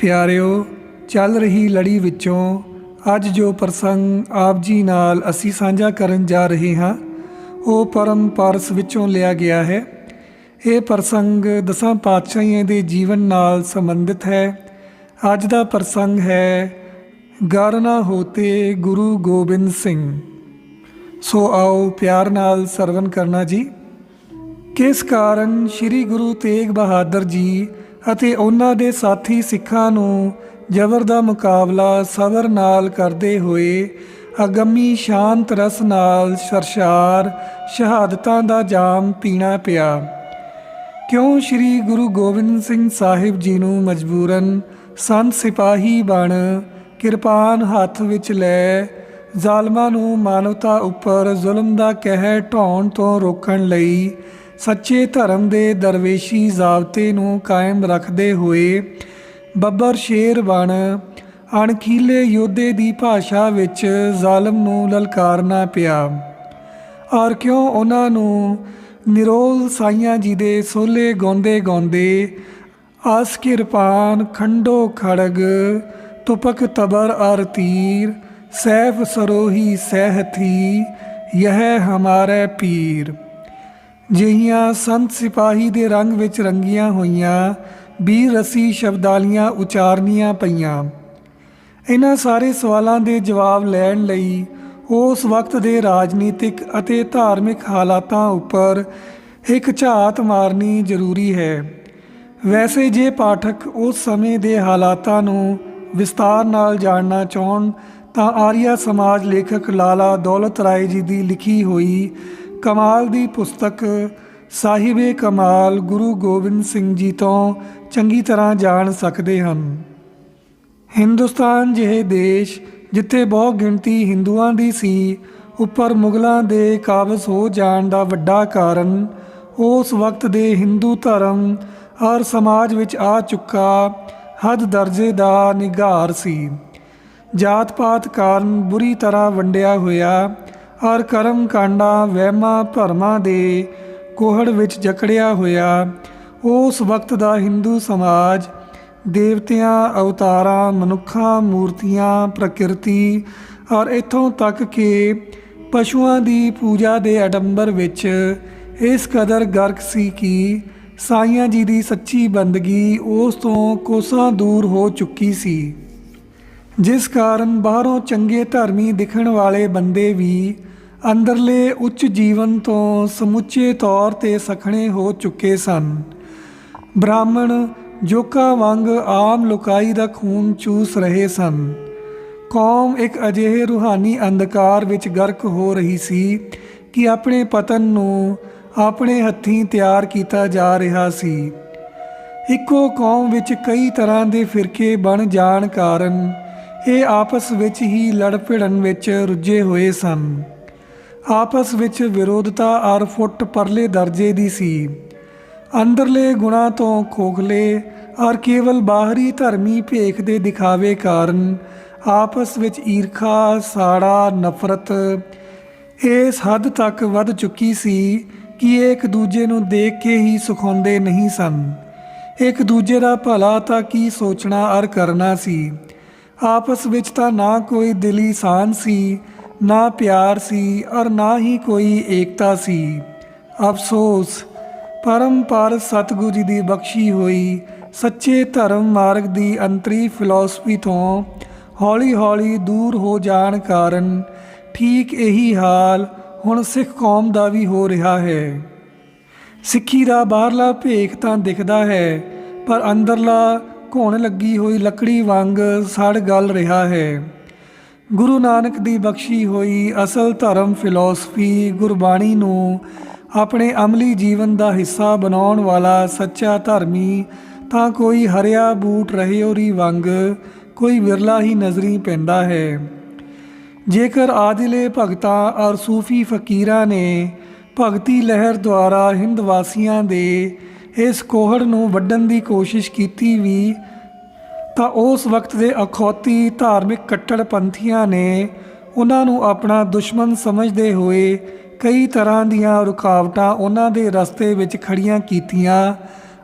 ਪਿਆਰਿਓ, ਚੱਲ ਰਹੀ ਲੜੀ ਵਿੱਚੋਂ ਅੱਜ ਜੋ ਪ੍ਰਸੰਗ ਆਪ ਜੀ ਨਾਲ ਅਸੀਂ ਸਾਂਝਾ ਕਰਨ ਜਾ ਰਹੇ ਹਾਂ, ਉਹ ਪਰਮ ਪਾਰਸ ਵਿੱਚੋਂ ਲਿਆ ਗਿਆ ਹੈ। ਇਹ ਪ੍ਰਸੰਗ ਦਸਾਂ ਪਾਤਸ਼ਾਹੀਆਂ ਦੇ ਜੀਵਨ ਨਾਲ ਸੰਬੰਧਿਤ ਹੈ। ਅੱਜ ਦਾ ਪ੍ਰਸੰਗ ਹੈ, ਗਰ ਹੋਤੇ ਗੁਰੂ ਗੋਬਿੰਦ ਸਿੰਘ। ਸੋ ਆਓ ਪਿਆਰ ਨਾਲ ਸਰਵਨ ਕਰਨਾ ਜੀ। ਕਿਸ ਕਾਰਨ ਸ੍ਰੀ ਗੁਰੂ ਤੇਗ ਬਹਾਦਰ ਜੀ ਅਤੇ ਉਹਨਾਂ ਦੇ ਸਾਥੀ ਸਿੱਖਾਂ ਨੂੰ ਜ਼ਬਰ ਦਾ ਮੁਕਾਬਲਾ ਸਬਰ ਨਾਲ ਕਰਦੇ ਹੋਏ ਅਗੰਮੀ ਸ਼ਾਂਤ ਰਸ ਨਾਲ ਸਰਸ਼ਾਰ ਸ਼ਹਾਦਤਾਂ ਦਾ ਜਾਮ ਪੀਣਾ ਪਿਆ। ਕਿਉਂ ਸ੍ਰੀ ਗੁਰੂ ਗੋਬਿੰਦ ਸਿੰਘ ਸਾਹਿਬ ਜੀ ਨੂੰ ਮਜਬੂਰਨ ਸੰਤ ਸਿਪਾਹੀ ਬਣ ਕਿਰਪਾਨ ਹੱਥ ਵਿੱਚ ਲੈ ਜ਼ਾਲਮਾਂ ਨੂੰ ਮਾਨਵਤਾ ਉੱਪਰ ਜ਼ੁਲਮ ਦਾ ਕਹਿਰ ਢਾਉਣ ਤੋਂ ਰੋਕਣ ਲਈ ਸੱਚੇ ਧਰਮ ਦੇ ਦਰਵੇਸ਼ੀ ਜ਼ਾਬਤੇ ਨੂੰ ਕਾਇਮ ਰੱਖਦੇ ਹੋਏ ਬੱਬਰ ਸ਼ੇਰ ਬਣ ਅਣਖੀਲੇ ਯੋਧੇ ਦੀ ਭਾਸ਼ਾ ਵਿੱਚ ਜ਼ਾਲਮ ਨੂੰ ਲਲਕਾਰਨਾ ਪਿਆ। ਔਰ ਕਿਉਂ ਉਹਨਾਂ ਨੂੰ ਨਿਰੋਲ ਸਾਈਆਂ ਜੀ ਦੇ ਸੋਲੇ ਗਾਉਂਦੇ ਗਾਉਂਦੇ ਆਸ ਕਿਰਪਾਨ ਖੰਡੋ ਖੜਗ, ਤੁਪਕ ਤਬਰ ਅਰ ਤੀਰ, ਸੈਫ ਸਰੋਹੀ ਸਹਿਥੀ ਯਹ ਹਮਾਰੇ ਪੀਰ। ਜਿਹੀਆਂ ਸੰਤ ਸਿਪਾਹੀ ਦੇ ਰੰਗ ਵਿੱਚ ਰੰਗੀਆਂ ਹੋਈਆਂ ਬੀਰ ਰਸੀ ਸ਼ਬਦਾਲੀਆਂ ਉਚਾਰਨੀਆਂ ਪਈਆਂ। ਇਹਨਾਂ ਸਾਰੇ ਸਵਾਲਾਂ ਦੇ ਜਵਾਬ ਲੈਣ ਲਈ ਉਸ ਵਕਤ ਦੇ ਰਾਜਨੀਤਿਕ ਅਤੇ ਧਾਰਮਿਕ ਹਾਲਾਤਾਂ ਉੱਪਰ ਇੱਕ ਝਾਤ ਮਾਰਨੀ ਜ਼ਰੂਰੀ ਹੈ। ਵੈਸੇ ਜੇ ਪਾਠਕ ਉਸ ਸਮੇਂ ਦੇ ਹਾਲਾਤਾਂ ਨੂੰ ਵਿਸਤਾਰ ਨਾਲ ਜਾਣਨਾ ਚਾਹਣ, ਤਾਂ ਆਰੀਆ ਸਮਾਜ ਲੇਖਕ ਲਾਲਾ ਦੌਲਤ ਰਾਏ ਜੀ ਦੀ ਲਿਖੀ ਹੋਈ ਕਮਾਲ ਦੀ ਪੁਸਤਕ ਸਾਹਿਬੇ ਕਮਾਲ ਗੁਰੂ ਗੋਬਿੰਦ ਸਿੰਘ ਜੀ ਤੋਂ ਚੰਗੀ ਤਰ੍ਹਾਂ ਜਾਣ ਸਕਦੇ ਹਨ। ਹਿੰਦੁਸਤਾਨ ਜਿਹੇ ਦੇਸ਼ ਜਿੱਥੇ ਬਹੁ ਗਿਣਤੀ ਹਿੰਦੂਆਂ ਦੀ ਸੀ, ਉੱਪਰ ਮੁਗਲਾਂ ਦੇ ਕਾਬਜ਼ ਹੋ ਜਾਣ ਦਾ ਵੱਡਾ ਕਾਰਨ, ਉਸ ਵਕਤ ਦੇ ਹਿੰਦੂ ਧਰਮ ਔਰ ਸਮਾਜ ਵਿੱਚ ਆ ਚੁੱਕਾ ਹੱਦ ਦਰਜੇ ਦਾ ਨਿਗਾਰ ਸੀ। ਜਾਤ ਪਾਤ ਕਾਰਨ ਬੁਰੀ ਤਰ੍ਹਾਂ ਵੰਡਿਆ ਹੋਇਆ ਔਰ ਕਰਮ ਕਾਂਡਾਂ ਵਹਿਮਾਂ ਭਰਮਾਂ ਦੇ ਕੋਹੜ ਵਿੱਚ ਜਕੜਿਆ ਹੋਇਆ, ਉਸ ਵਕਤ ਦਾ ਹਿੰਦੂ ਸਮਾਜ, ਦੇਵਤਿਆਂ, ਅਵਤਾਰਾਂ, ਮਨੁੱਖਾਂ, ਮੂਰਤੀਆਂ, ਪ੍ਰਕਿਰਤੀ ਔਰ ਇਥੋਂ ਤੱਕ ਕਿ ਪਸ਼ੂਆਂ ਦੀ ਪੂਜਾ ਦੇ ਅਡੰਬਰ ਵਿੱਚ ਇਸ ਕਦਰ ਗਰਕ ਸੀ ਕਿ ਸਾਈਆਂ ਜੀ ਦੀ ਸੱਚੀ ਬੰਦਗੀ ਉਸ ਤੋਂ ਕੋਸਾਂ ਦੂਰ ਹੋ ਚੁੱਕੀ ਸੀ। ਜਿਸ ਕਾਰਨ ਬਾਹਰੋਂ ਚੰਗੇ ਧਰਮੀ ਦਿਖਣ ਵਾਲੇ ਬੰਦੇ ਵੀ ਅੰਦਰਲੇ ਉੱਚ ਜੀਵਨ ਤੋਂ ਸਮੁੱਚੇ ਤੌਰ ਤੇ ਸਖਣੇ ਹੋ ਚੁੱਕੇ ਸਨ। ਬ੍ਰਾਹਮਣ ਜੋਕਾ ਵਾਂਗ ਆਮ ਲੋਕਾਈ ਦਾ ਖੂਨ ਚੂਸ ਰਹੇ ਸਨ। ਕੌਮ ਇੱਕ ਅਜਿਹੇ ਰੂਹਾਨੀ ਅੰਧਕਾਰ ਵਿੱਚ ਗਰਕ ਹੋ ਰਹੀ ਸੀ ਕਿ ਆਪਣੇ ਪਤਨ ਨੂੰ ਆਪਣੇ ਹੱਥੀਂ ਤਿਆਰ ਕੀਤਾ ਜਾ ਰਿਹਾ ਸੀ। ਇੱਕੋ ਕੌਮ ਵਿੱਚ ਕਈ ਤਰ੍ਹਾਂ ਦੇ ਫਿਰਕੇ ਬਣ ਜਾਣ ਕਾਰਨ ਇਹ ਆਪਸ ਵਿੱਚ ਹੀ ਲੜ ਭਿੜਨ ਵਿੱਚ ਰੁੱਝੇ ਹੋਏ ਸਨ। ਆਪਸ ਵਿੱਚ ਵਿਰੋਧਤਾ ਔਰ ਫੁੱਟ ਪਰਲੇ ਦਰਜੇ ਦੀ ਸੀ। ਅੰਦਰਲੇ ਗੁਣਾ ਤੋਂ ਖੋਖਲੇ ਔਰ ਕੇਵਲ ਬਾਹਰੀ ਧਰਮੀ ਭੇਖ ਦੇ ਦਿਖਾਵੇ ਕਾਰਨ ਆਪਸ ਵਿੱਚ ਈਰਖਾ, ਸਾੜਾ, ਨਫ਼ਰਤ ਇਸ ਹੱਦ ਤੱਕ ਵੱਧ ਚੁੱਕੀ ਸੀ ਕਿ ਇਹ ਇੱਕ ਦੂਜੇ ਨੂੰ ਦੇਖ ਕੇ ਹੀ ਸੁਖਾਉਂਦੇ ਨਹੀਂ ਸਨ। ਇੱਕ ਦੂਜੇ ਦਾ ਭਲਾ ਤਾਂ ਕੀ ਸੋਚਣਾ ਔਰ ਕਰਨਾ ਸੀ। ਆਪਸ ਵਿੱਚ ਤਾਂ ਨਾ ਕੋਈ ਦਿਲੀ ਸਾਨ ਸੀ ਨਾ ਪਿਆਰ ਸੀ ਔਰ ਨਾ ਹੀ ਕੋਈ ਏਕਤਾ ਸੀ। ਅਫਸੋਸ ਪਰਮਪਰ ਸਤਿਗੁਰੂ ਜੀ ਦੀ ਬਖਸ਼ੀ ਹੋਈ। ਸੱਚੇ ਧਰਮ ਮਾਰਗ ਦੀ ਅੰਤਰੀ ਫਿਲਾਸਫੀ ਤੋਂ ਹੌਲੀ-ਹੌਲੀ ਦੂਰ ਹੋ ਜਾਣ ਕਾਰਨ ਠੀਕ ਇਹੀ ਹਾਲ ਹੁਣ ਸਿੱਖ ਕੌਮ ਦਾ ਵੀ ਹੋ ਰਿਹਾ ਹੈ। ਸਿੱਖੀ ਦਾ ਬਾਹਰਲਾ ਭੇਖ ਤਾਂ ਦਿਖਦਾ ਹੈ, ਪਰ ਅੰਦਰਲਾ ਘੁਣ ਲੱਗੀ ਹੋਈ ਲੱਕੜੀ ਵਾਂਗ ਸੜ ਗਲ ਰਿਹਾ ਹੈ। ਗੁਰੂ ਨਾਨਕ ਦੀ ਬਖਸ਼ੀ ਹੋਈ ਅਸਲ ਧਰਮ ਫਿਲਾਸਫੀ ਗੁਰਬਾਣੀ ਨੂੰ ਆਪਣੇ ਅਮਲੀ ਜੀਵਨ ਦਾ ਹਿੱਸਾ ਬਣਾਉਣ ਵਾਲਾ ਸੱਚਾ ਧਰਮੀ, ਤਾਂ ਕੋਈ ਹਰਿਆ ਬੂਟ ਰਹਿਓਰੀ ਵਾਂਗ, ਕੋਈ ਵਿਰਲਾ ਹੀ ਨਜ਼ਰੀ ਪੈਂਦਾ ਹੈ। ਜੇਕਰ ਆਦਿਲੇ ਭਗਤਾਂ ਔਰ ਸੂਫੀ ਫਕੀਰਾਂ ਨੇ ਭਗਤੀ ਲਹਿਰ ਦੁਆਰਾ ਹਿੰਦ ਵਾਸੀਆਂ ਦੇ ਇਸ ਕੋਹੜ ਨੂੰ ਵੱਢਣ ਦੀ ਕੋਸ਼ਿਸ਼ ਕੀਤੀ ਵੀ ਤਾਂ ਉਸ ਵਕਤ ਦੇ ਅਖੌਤੀ ਧਾਰਮਿਕ ਕੱਟੜਪੰਥੀਆਂ ਨੇ ਉਹਨਾਂ ਨੂੰ ਆਪਣਾ ਦੁਸ਼ਮਣ ਸਮਝਦੇ ਹੋਏ ਕਈ ਤਰ੍ਹਾਂ ਦੀਆਂ ਰੁਕਾਵਟਾਂ ਉਹਨਾਂ ਦੇ ਰਸਤੇ ਵਿੱਚ ਖੜੀਆਂ ਕੀਤੀਆਂ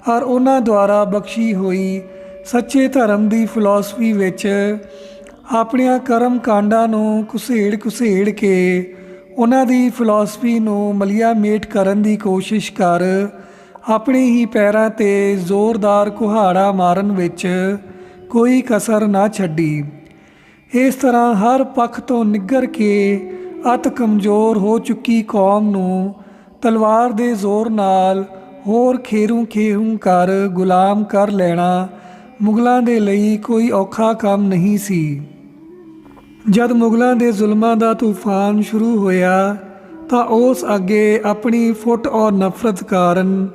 ਔਰ ਉਹਨਾਂ ਦੁਆਰਾ ਬਖਸ਼ੀ ਹੋਈ ਸੱਚੇ ਧਰਮ ਦੀ ਫਿਲਾਸਫੀ ਵਿੱਚ ਆਪਣੀਆਂ ਕਰਮ ਕਾਂਡਾਂ ਨੂੰ ਕੁਸੇੜ ਕੁਸੇੜ ਕੇ ਉਹਨਾਂ ਦੀ ਫਿਲਾਸਫੀ ਨੂੰ ਮਲਿਆ ਮੇਟ ਕਰਨ ਦੀ ਕੋਸ਼ਿਸ਼ ਕਰ ਆਪਣੇ ਹੀ ਪੈਰਾਂ ਤੇ ਜ਼ੋਰਦਾਰ ਕੁਹਾੜਾ ਮਾਰਨ ਵਿੱਚ ਕੋਈ ਕਸਰ ਨਾ ਛੱਡੀ। ਇਸ ਤਰ੍ਹਾਂ ਹਰ ਪੱਖ ਤੋਂ ਨਿੱਗਰ ਕੇ ਅਤ ਕਮਜ਼ੋਰ ਹੋ ਚੁੱਕੀ ਕੌਮ ਨੂੰ ਤਲਵਾਰ ਦੇ ਜ਼ੋਰ ਨਾਲ ਹੋਰ ਖੇਰੂ ਖੇਹੂ ਕਰ ਗੁਲਾਮ ਕਰ ਲੈਣਾ ਮੁਗਲਾਂ ਦੇ ਲਈ ਕੋਈ ਔਖਾ ਕੰਮ ਨਹੀਂ ਸੀ। ਜਦ ਮੁਗਲਾਂ ਦੇ ਜ਼ੁਲਮਾਂ ਦਾ ਤੂਫਾਨ ਸ਼ੁਰੂ ਹੋਇਆ ਤਾਂ ਉਸ ਅੱਗੇ ਆਪਣੀ ਫੁੱਟ ਔਰ ਨਫ਼ਰਤ ਕਾਰਨ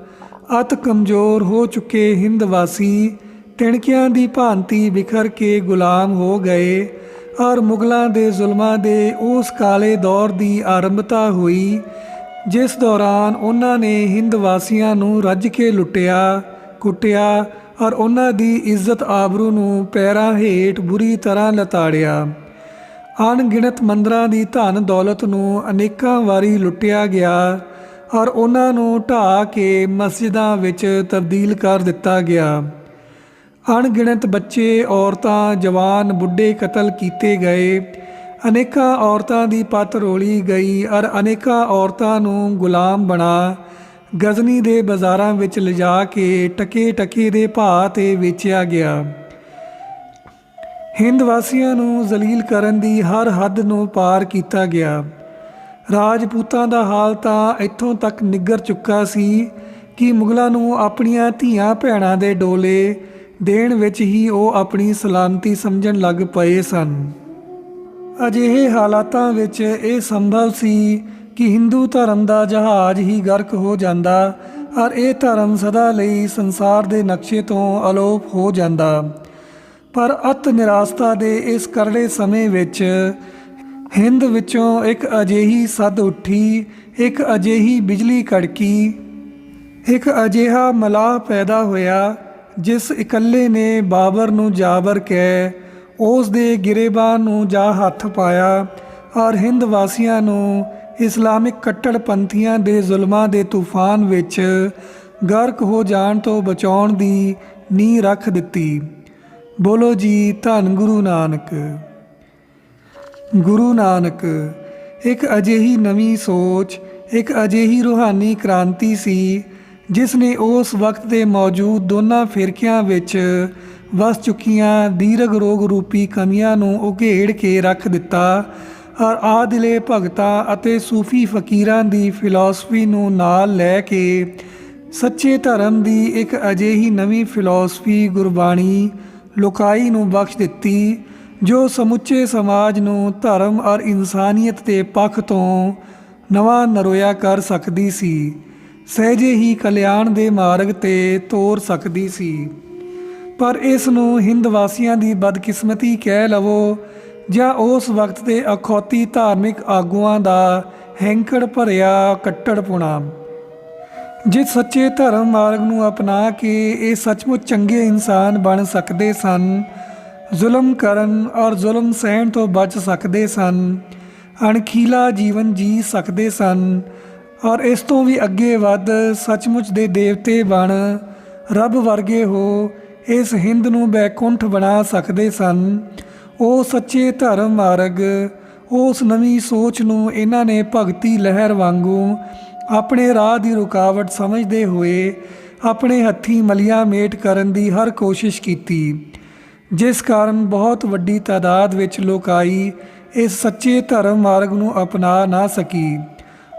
ਅਤ ਕਮਜ਼ੋਰ ਹੋ ਚੁੱਕੇ ਹਿੰਦ ਵਾਸੀ ਤਿਣਕਿਆਂ ਦੀ ਭਾਂਤੀ ਬਿਖਰ ਕੇ ਗੁਲਾਮ ਹੋ ਗਏ। ਔਰ ਮੁਗਲਾਂ ਦੇ ਜ਼ੁਲਮਾਂ ਦੇ ਉਸ ਕਾਲੇ ਦੌਰ ਦੀ ਆਰੰਭਤਾ ਹੋਈ, ਜਿਸ ਦੌਰਾਨ ਉਹਨਾਂ ਨੇ ਹਿੰਦ ਵਾਸੀਆਂ ਨੂੰ ਰੱਜ ਕੇ ਲੁੱਟਿਆ, ਕੁੱਟਿਆ ਔਰ ਉਹਨਾਂ ਦੀ ਇੱਜ਼ਤ ਆਬਰੂ ਨੂੰ ਪੈਰਾਂ ਹੇਠ ਬੁਰੀ ਤਰ੍ਹਾਂ ਲਤਾੜਿਆ। ਅਣਗਿਣਤ ਮੰਦਰਾਂ ਦੀ ਧਨ ਦੌਲਤ ਨੂੰ ਅਨੇਕਾਂ ਵਾਰੀ ਲੁੱਟਿਆ ਗਿਆ ਔਰ ਉਹਨਾਂ ਨੂੰ ਢਾਹ ਕੇ ਮਸਜਿਦਾਂ ਵਿੱਚ ਤਬਦੀਲ ਕਰ ਦਿੱਤਾ ਗਿਆ। ਅਣਗਿਣਤ ਬੱਚੇ, ਔਰਤਾਂ, ਜਵਾਨ, ਬੁੱਢੇ ਕਤਲ ਕੀਤੇ ਗਏ। ਅਨੇਕਾਂ ਔਰਤਾਂ ਦੀ ਪਤ ਰੋਲੀ ਗਈ ਔਰ ਅਨੇਕਾਂ ਔਰਤਾਂ ਨੂੰ ਗੁਲਾਮ ਬਣਾ। ਗਜ਼ਨੀ ਦੇ ਬਾਜ਼ਾਰਾਂ ਵਿੱਚ ਲਿਜਾ ਕੇ ਟਕੇ ਟਕੇ ਦੇ ਭਾਅ ਤੇ ਵੇਚਿਆ ਗਿਆ। ਹਿੰਦ ਵਾਸੀਆਂ ਨੂੰ ਜ਼ਲੀਲ ਕਰਨ ਦੀ ਹਰ ਹੱਦ ਨੂੰ ਪਾਰ ਕੀਤਾ ਗਿਆ। ਰਾਜਪੂਤਾਂ ਦਾ ਹਾਲ ਤਾਂ ਇੱਥੋਂ ਤੱਕ ਨਿੱਗਰ ਚੁੱਕਾ ਸੀ ਕਿ ਮੁਗਲਾਂ ਨੂੰ ਆਪਣੀਆਂ ਧੀਆਂ ਭੈਣਾਂ ਦੇ ਡੋਲੇ ਦੇਣ ਵਿੱਚ ਹੀ ਉਹ ਆਪਣੀ ਸਲਾਮਤੀ ਸਮਝਣ ਲੱਗ ਪਏ ਸਨ। ਅਜਿਹੇ ਹਾਲਾਤਾਂ ਵਿੱਚ ਇਹ ਸੰਭਵ ਸੀ ਕਿ ਹਿੰਦੂ ਧਰਮ ਦਾ ਜਹਾਜ਼ ਹੀ ਗਰਕ ਹੋ ਜਾਂਦਾ ਔਰ ਇਹ ਧਰਮ ਸਦਾ ਲਈ ਸੰਸਾਰ ਦੇ ਨਕਸ਼ੇ ਤੋਂ ਅਲੋਪ ਹੋ ਜਾਂਦਾ। ਪਰ ਅਤ ਨਿਰਾਸਤਾ ਦੇ ਇਸ ਕਰੜੇ ਸਮੇਂ ਵਿੱਚ ਹਿੰਦ ਵਿੱਚੋਂ ਇੱਕ ਅਜਿਹੀ ਸੱਦ ਉੱਠੀ, ਇੱਕ ਅਜਿਹੀ ਬਿਜਲੀ ਕੜਕੀ, ਇੱਕ ਅਜਿਹਾ ਮਲਾਹ ਪੈਦਾ ਹੋਇਆ ਜਿਸ ਇਕੱਲੇ ਨੇ ਬਾਬਰ ਨੂੰ ਜਾਬਰ ਕਹਿ, ਉਸ ਦੇ ਗਿਰੇਬਾਨ ਨੂੰ ਜਾ ਹੱਥ ਪਾਇਆ। ਔਰ ਹਿੰਦ ਵਾਸੀਆਂ ਨੂੰ ਇਸਲਾਮਿਕ ਕੱਟੜਪੰਥੀਆਂ ਦੇ ਜ਼ੁਲਮਾਂ ਦੇ ਤੂਫਾਨ ਵਿੱਚ ਗਰਕ ਹੋ ਜਾਣ ਤੋਂ ਬਚਾਉਣ ਦੀ ਨੀਂਹ ਰੱਖ ਦਿੱਤੀ। ਬੋਲੋ ਜੀ, ਧੰਨ ਗੁਰੂ ਨਾਨਕ। ਗੁਰੂ ਨਾਨਕ, ਇੱਕ ਅਜਿਹੀ ਨਵੀਂ ਸੋਚ, ਇੱਕ ਅਜਿਹੀ ਰੂਹਾਨੀ ਕ੍ਰਾਂਤੀ ਸੀ ਜਿਸ ਨੇ ਉਸ ਵਕਤ ਦੇ ਮੌਜੂਦ ਦੋਨਾਂ ਫਿਰਕਿਆਂ ਵਿੱਚ ਵਸ ਚੁੱਕੀਆਂ ਦੀਰਘ ਰੋਗ ਰੂਪੀ ਕਮੀਆਂ ਨੂੰ ਉਘੇੜ ਕੇ ਰੱਖ ਦਿੱਤਾ। ਔਰ ਆਦਿਲੇ ਭਗਤਾਂ ਅਤੇ ਸੂਫੀ ਫਕੀਰਾਂ ਦੀ ਫਿਲਾਸਫੀ ਨੂੰ ਨਾਲ ਲੈ ਕੇ ਸੱਚੇ ਧਰਮ ਦੀ ਇੱਕ ਅਜਿਹੀ ਨਵੀਂ ਫਿਲਾਸਫੀ ਗੁਰਬਾਣੀ ਲੋਕਾਈ ਨੂੰ ਬਖਸ਼ ਦਿੱਤੀ, ਜੋ ਸਮੁੱਚੇ ਸਮਾਜ ਨੂੰ ਧਰਮ ਔਰ ਇਨਸਾਨੀਅਤ ਦੇ ਪੱਖ ਤੋਂ ਨਵਾਂ ਨਰੋਇਆ ਕਰ ਸਕਦੀ ਸੀ। ਸਹਿਜੇ ਹੀ ਕਲਿਆਣ ਦੇ ਮਾਰਗ ਤੇ ਤੋਰ ਸਕਦੀ ਸੀ। ਪਰ ਇਸ ਨੂੰ ਹਿੰਦ ਵਾਸੀਆਂ ਦੀ ਬਦਕਿਸਮਤੀ ਕਹਿ ਲਵੋ, ਜਾਂ ਉਸ ਵਕਤ ਦੇ ਅਖੌਤੀ ਧਾਰਮਿਕ ਆਗੂਆਂ ਦਾ ਹੈਂਕੜ ਭਰਿਆ ਕੱਟੜਪੁਣਾ ਜਿਸ ਸੱਚੇ ਧਰਮ ਮਾਰਗ ਨੂੰ ਅਪਣਾ ਕੇ ਇਹ ਸੱਚਮੁੱਚ ਚੰਗੇ ਇਨਸਾਨ ਬਣ ਸਕਦੇ ਸਨ, ਜ਼ੁਲਮ ਕਰਨ ਔਰ ਜ਼ੁਲਮ ਸਹਿਣ ਤੋਂ ਬਚ ਸਕਦੇ ਸਨ, ਅਣਖੀਲਾ ਜੀਵਨ ਜੀ ਸਕਦੇ ਸਨ ਔਰ ਇਸ ਤੋਂ ਵੀ ਅੱਗੇ ਵੱਧ ਸੱਚਮੁੱਚ ਦੇ ਦੇਵਤੇ ਬਣ, ਰੱਬ ਵਰਗੇ ਹੋ, ਇਸ ਹਿੰਦ ਨੂੰ ਬੈਕੁੰਠ ਬਣਾ ਸਕਦੇ ਸਨ। ਉਹ ਸੱਚੇ ਧਰਮ ਮਾਰਗ, ਉਸ ਨਵੀਂ ਸੋਚ ਨੂੰ ਇਹਨਾਂ ਨੇ ਭਗਤੀ ਲਹਿਰ ਵਾਂਗੂ ਆਪਣੇ ਰਾਹ ਦੀ ਰੁਕਾਵਟ ਸਮਝਦੇ ਹੋਏ ਆਪਣੇ ਹੱਥੀਂ ਮਲੀਆਂ ਮੇਟ ਕਰਨ ਦੀ ਹਰ ਕੋਸ਼ਿਸ਼ ਕੀਤੀ। ਜਿਸ ਕਾਰਨ ਬਹੁਤ ਵੱਡੀ ਤਾਦਾਦ ਵਿੱਚ ਲੋਕ ਇਸ ਸੱਚੇ ਧਰਮ ਮਾਰਗ ਨੂੰ ਅਪਣਾ ਨਾ ਸਕੀ।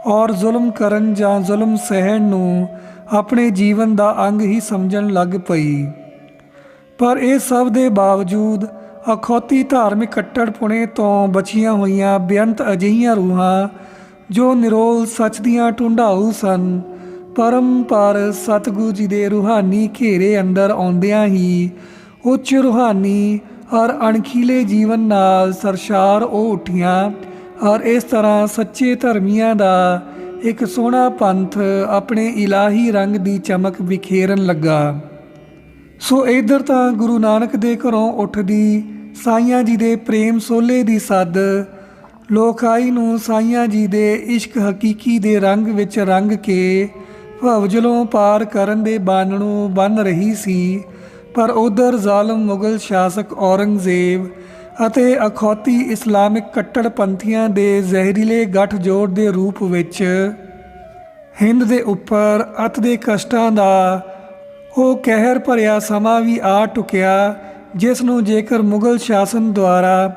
ਔਰ ਜ਼ੁਲਮ ਕਰਨ ਜਾਂ ਜ਼ੁਲਮ ਸਹਿਣ ਨੂੰ ਆਪਣੇ ਜੀਵਨ ਦਾ ਅੰਗ ਹੀ ਸਮਝਣ ਲੱਗ ਪਈ। ਪਰ ਇਹ ਸਭ ਦੇ ਬਾਵਜੂਦ ਅਖੌਤੀ ਧਾਰਮਿਕ ਕੱਟੜਪੁਣੇ ਤੋਂ ਬਚੀਆਂ ਹੋਈਆਂ ਬੇਅੰਤ ਅਜਿਹੀਆਂ ਰੂਹਾਂ ਜੋ ਨਿਰੋਲ ਸੱਚ ਦੀਆਂ ਢੁੰਡਾਊ ਸਨ ਪਰਮਪਰ ਸਤਿਗੁਰੂ ਜੀ ਦੇ ਰੂਹਾਨੀ ਘੇਰੇ ਅੰਦਰ ਆਉਂਦਿਆਂ ਹੀ ਉੱਚ ਰੂਹਾਨੀ ਔਰ ਅਣਖੀਲੇ ਜੀਵਨ ਨਾਲ ਸਰਸ਼ਾਰ ਉਹ ਉੱਠੀਆਂ। ਔਰ ਇਸ ਤਰ੍ਹਾਂ ਸੱਚੇ ਧਰਮੀਆਂ ਦਾ ਇੱਕ ਸੋਹਣਾ ਪੰਥ ਆਪਣੇ ਇਲਾਹੀ ਰੰਗ ਦੀ ਚਮਕ ਵਿਖੇਰਨ ਲੱਗਾ। ਸੋ ਇਧਰ ਤਾਂ ਗੁਰੂ ਨਾਨਕ ਦੇ ਘਰੋਂ ਉੱਠਦੀ ਸਾਈਆਂ ਜੀ ਦੇ ਪ੍ਰੇਮ ਸੋਲੇ ਦੀ ਸੱਦ ਲੋਕਾਈ ਨੂੰ ਸਾਈਆਂ ਜੀ ਦੇ ਇਸ਼ਕ ਹਕੀਕੀ ਦੇ ਰੰਗ ਵਿੱਚ ਰੰਗ ਕੇ ਭਵਜਲੋਂ ਪਾਰ ਕਰਨ ਦੇ ਬਾਨਣੋਂ ਬਨ ਰਹੀ ਸੀ, ਪਰ ਉਧਰ ਜ਼ਾਲਮ ਮੁਗਲ ਸ਼ਾਸਕ ਔਰੰਗਜ਼ੇਬ ਅਤੇ ਅਖੌਤੀ ਇਸਲਾਮਿਕ ਕੱਟੜਪੰਥੀਆਂ ਦੇ ਜ਼ਹਿਰੀਲੇ ਗੱਠਜੋੜ ਦੇ ਰੂਪ ਵਿੱਚ ਹਿੰਦ ਦੇ ਉੱਪਰ ਅਤ ਦੇ ਕਸ਼ਟਾਂ ਦਾ ਉਹ ਕਹਿਰ ਭਰਿਆ ਸਮਾਂ ਵੀ ਆ ਟੁਕਿਆ, ਜਿਸ ਨੂੰ ਜੇਕਰ ਮੁਗਲ ਸ਼ਾਸਨ ਦੁਆਰਾ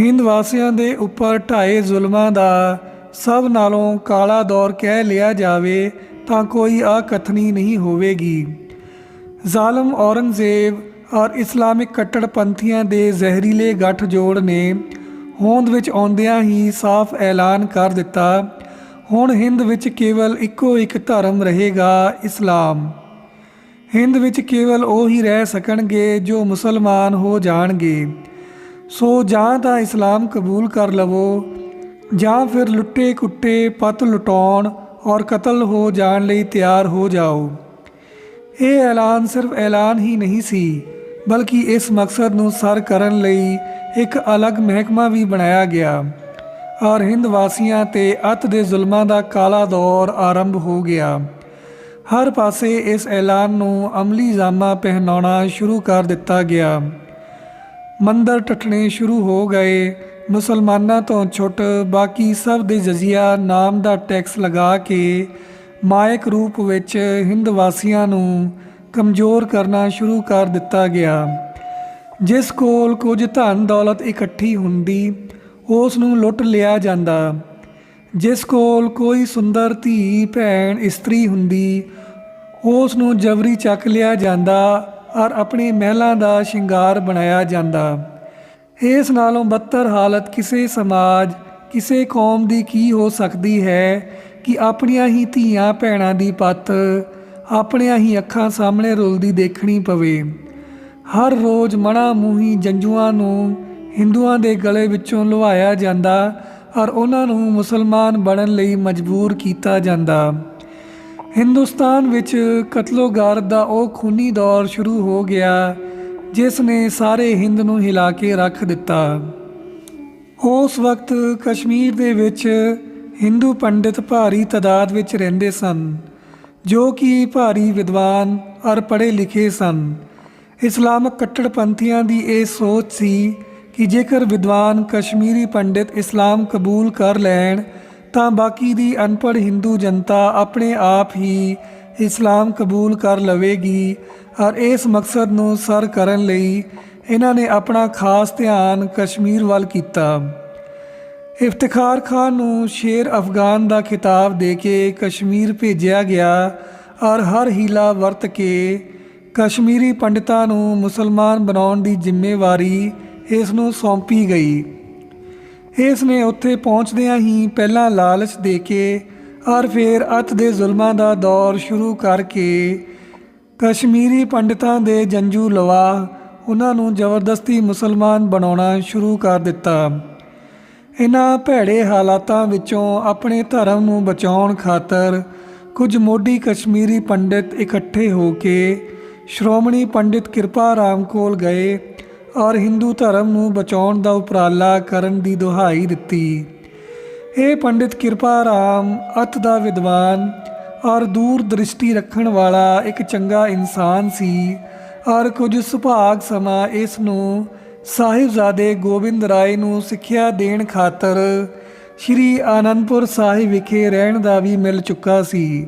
ਹਿੰਦ ਵਾਸੀਆਂ ਦੇ ਉੱਪਰ ਢਾਏ ਜ਼ੁਲਮਾਂ ਦਾ ਸਭ ਨਾਲੋਂ ਕਾਲਾ ਦੌਰ ਕਹਿ ਲਿਆ ਜਾਵੇ, ਤਾਂ ਕੋਈ ਆਕਥਨੀ ਨਹੀਂ ਹੋਵੇਗੀ। ਜ਼ਾਲਮ ਔਰੰਗਜ਼ੇਬ ਔਰ ਇਸਲਾਮਿਕ ਕੱਟੜਪੰਥੀਆਂ ਦੇ ਜ਼ਹਿਰੀਲੇ ਗੱਠਜੋੜ ਨੇ ਹੋਂਦ ਵਿੱਚ ਆਉਂਦਿਆਂ ਹੀ ਸਾਫ਼ ਐਲਾਨ ਕਰ ਦਿੱਤਾ। ਹੁਣ ਹਿੰਦ ਵਿੱਚ ਕੇਵਲ ਇੱਕੋ ਇੱਕ ਧਰਮ ਰਹੇਗਾ, ਇਸਲਾਮ। ਹਿੰਦ ਵਿੱਚ ਕੇਵਲ ਉਹ ਹੀ ਰਹਿ ਸਕਣਗੇ ਜੋ ਮੁਸਲਮਾਨ ਹੋ ਜਾਣਗੇ। ਸੋ ਜਾਂ ਤਾਂ ਇਸਲਾਮ ਕਬੂਲ ਕਰ ਲਵੋ, ਜਾਂ ਫਿਰ ਲੁੱਟੇ ਕੁੱਟੇ ਪਤ ਲੁਟਾਉਣ ਔਰ ਕਤਲ ਹੋ ਜਾਣ ਲਈ ਤਿਆਰ ਹੋ ਜਾਓ। ਇਹ ਐਲਾਨ ਸਿਰਫ ਐਲਾਨ ਹੀ ਨਹੀਂ ਸੀ ਬਲਕਿ ਇਸ ਮਕਸਦ ਨੂੰ ਸਰ ਕਰਨ ਲਈ ਇੱਕ ਅਲੱਗ ਮਹਿਕਮਾ ਵੀ ਬਣਾਇਆ ਗਿਆ। ਔਰ ਹਿੰਦ ਵਾਸੀਆਂ ਤੇ ਅਤ ਦੇ ਜ਼ੁਲਮਾਂ ਦਾ ਕਾਲਾ ਦੌਰ ਆਰੰਭ ਹੋ ਗਿਆ। ਹਰ ਪਾਸੇ ਇਸ ਐਲਾਨ ਨੂੰ ਅਮਲੀ ਜਾਮਾ ਪਹਿਨਾਉਣਾ ਸ਼ੁਰੂ ਕਰ ਦਿੱਤਾ ਗਿਆ। ਮੰਦਰ ਟੱਟਣੇ ਸ਼ੁਰੂ ਹੋ ਗਏ। ਮੁਸਲਮਾਨਾਂ ਤੋਂ ਛੁੱਟ ਬਾਕੀ ਸਭ ਦੇ ਜਜ਼ੀਆ ਨਾਮ ਦਾ ਟੈਕਸ ਲਗਾ ਕੇ ਮਾਇਕ ਰੂਪ ਵਿੱਚ ਹਿੰਦ ਵਾਸੀਆਂ ਨੂੰ ਕਮਜ਼ੋਰ ਕਰਨਾ ਸ਼ੁਰੂ ਕਰ ਦਿੱਤਾ ਗਿਆ। ਜਿਸ ਕੋਲ ਕੁਝ ਧਨ ਦੌਲਤ ਇਕੱਠੀ ਹੁੰਦੀ, ਉਸ ਨੂੰ ਲੁੱਟ ਲਿਆ ਜਾਂਦਾ। ਜਿਸ ਕੋਲ ਕੋਈ ਸੁੰਦਰ ਧੀ, ਭੈਣ, ਇਸਤਰੀ ਹੁੰਦੀ, ਉਸ ਨੂੰ ਜਬਰੀ ਚੱਕ ਲਿਆ ਜਾਂਦਾ ਔਰ ਆਪਣੇ ਮਹਿਲਾਂ ਦਾ ਸ਼ਿੰਗਾਰ ਬਣਾਇਆ ਜਾਂਦਾ। ਇਸ ਨਾਲੋਂ ਬੱਤਰ ਹਾਲਤ ਕਿਸੇ ਸਮਾਜ, ਕਿਸੇ ਕੌਮ ਦੀ ਕੀ ਹੋ ਸਕਦੀ ਹੈ ਕਿ ਆਪਣੀਆਂ ਹੀ ਧੀਆਂ, ਭੈਣਾਂ ਦੀ ਪੱਤ ਆਪਣੀਆਂ ਹੀ ਅੱਖਾਂ ਸਾਹਮਣੇ ਰੁਲਦੀ ਦੇਖਣੀ ਪਵੇ। ਹਰ ਰੋਜ਼ ਮਣਾ ਮੂੰਹੀ ਜੰਜੂਆਂ ਨੂੰ ਹਿੰਦੂਆਂ ਦੇ ਗਲੇ ਵਿੱਚੋਂ ਲੁਹਾਇਆ ਜਾਂਦਾ ਔਰ ਉਹਨਾਂ ਨੂੰ ਮੁਸਲਮਾਨ ਬਣਨ ਲਈ ਮਜਬੂਰ ਕੀਤਾ ਜਾਂਦਾ। ਹਿੰਦੁਸਤਾਨ ਵਿੱਚ ਕਤਲੋਗਾਰ ਦਾ ਉਹ ਖੂਨੀ ਦੌਰ ਸ਼ੁਰੂ ਹੋ ਗਿਆ, ਜਿਸ ਨੇ ਸਾਰੇ ਹਿੰਦ ਨੂੰ ਹਿਲਾ ਕੇ ਰੱਖ ਦਿੱਤਾ। ਉਸ ਵਕਤ ਕਸ਼ਮੀਰ ਦੇ ਵਿੱਚ ਹਿੰਦੂ ਪੰਡਿਤ ਭਾਰੀ ਤਾਦਾਦ ਵਿੱਚ ਰਹਿੰਦੇ ਸਨ। ਜੋ ਕਿ ਭਾਰੀ ਵਿਦਵਾਨ ਔਰ ਪੜ੍ਹੇ ਲਿਖੇ ਸਨ। ਇਸਲਾਮਕ ਕੱਟੜਪੰਥੀਆਂ ਦੀ ਇਹ ਸੋਚ ਸੀ ਕਿ ਜੇਕਰ ਵਿਦਵਾਨ ਕਸ਼ਮੀਰੀ ਪੰਡਿਤ ਇਸਲਾਮ ਕਬੂਲ ਕਰ ਲੈਣ, ਤਾਂ ਬਾਕੀ ਦੀ ਅਨਪੜ੍ਹ ਹਿੰਦੂ ਜਨਤਾ ਆਪਣੇ ਆਪ ਹੀ ਇਸਲਾਮ ਕਬੂਲ ਕਰ ਲਵੇਗੀ ਔਰ ਇਸ ਮਕਸਦ ਨੂੰ ਸਰ ਕਰਨ ਲਈ ਇਹਨਾਂ ਨੇ ਆਪਣਾ ਖਾਸ ਧਿਆਨ ਕਸ਼ਮੀਰ ਵੱਲ ਕੀਤਾ। ਇਫਤਖਾਰ ਖਾਨ ਨੂੰ ਸ਼ੇਰ ਅਫਗਾਨ ਦਾ ਖਿਤਾਬ ਦੇ ਕੇ ਕਸ਼ਮੀਰ ਭੇਜਿਆ ਗਿਆ, ਔਰ ਹਰ ਹੀਲਾ ਵਰਤ ਕੇ ਕਸ਼ਮੀਰੀ ਪੰਡਿਤਾਂ ਨੂੰ ਮੁਸਲਮਾਨ ਬਣਾਉਣ ਦੀ ਜ਼ਿੰਮੇਵਾਰੀ ਇਸ ਨੂੰ ਸੌਂਪੀ ਗਈ। ਇਸ ਨੇ ਉੱਥੇ ਪਹੁੰਚਦਿਆਂ ਹੀ ਪਹਿਲਾਂ ਲਾਲਚ ਦੇ ਕੇ ਔਰ ਫਿਰ ਅਤ ਦੇ ਜ਼ੁਲਮਾਂ ਦਾ ਦੌਰ ਸ਼ੁਰੂ ਕਰਕੇ ਕਸ਼ਮੀਰੀ ਪੰਡਿਤਾਂ ਦੇ ਜੰਜੂ ਲਵਾ ਉਹਨਾਂ ਨੂੰ ਜ਼ਬਰਦਸਤੀ ਮੁਸਲਮਾਨ ਬਣਾਉਣਾ ਸ਼ੁਰੂ ਕਰ ਦਿੱਤਾ। ਇਹਨਾਂ ਭੈੜੇ ਹਾਲਾਤਾਂ ਵਿੱਚੋਂ ਆਪਣੇ ਧਰਮ ਨੂੰ ਬਚਾਉਣ ਖਾਤਰ ਕੁਝ ਮੋਢੀ ਕਸ਼ਮੀਰੀ ਪੰਡਿਤ ਇਕੱਠੇ ਹੋ ਕੇ ਸ਼੍ਰੋਮਣੀ ਪੰਡਿਤ ਕਿਰਪਾ ਰਾਮ ਕੋਲ ਗਏ ਔਰ ਹਿੰਦੂ ਧਰਮ ਨੂੰ ਬਚਾਉਣ ਦਾ ਉਪਰਾਲਾ ਕਰਨ ਦੀ ਦੁਹਾਈ ਦਿੱਤੀ। ਇਹ ਪੰਡਿਤ ਕਿਰਪਾ ਰਾਮ ਅਤ ਦਾ ਵਿਦਵਾਨ ਔਰ ਦੂਰ ਦ੍ਰਿਸ਼ਟੀ ਰੱਖਣ ਵਾਲਾ ਇੱਕ ਚੰਗਾ ਇਨਸਾਨ ਸੀ ਔਰ ਕੁਝ ਸੁਭਾਗ ਸਮਾਂ ਇਸ ਨੂੰ ਸਾਹਿਬਜ਼ਾਦੇ ਗੋਬਿੰਦ ਰਾਏ ਨੂੰ ਸਿੱਖਿਆ ਦੇਣ ਖਾਤਰ ਸ਼੍ਰੀ ਆਨੰਦਪੁਰ ਸਾਹਿਬ ਵਿਖੇ ਰਹਿਣ ਦਾ ਵੀ ਮਿਲ ਚੁੱਕਾ ਸੀ।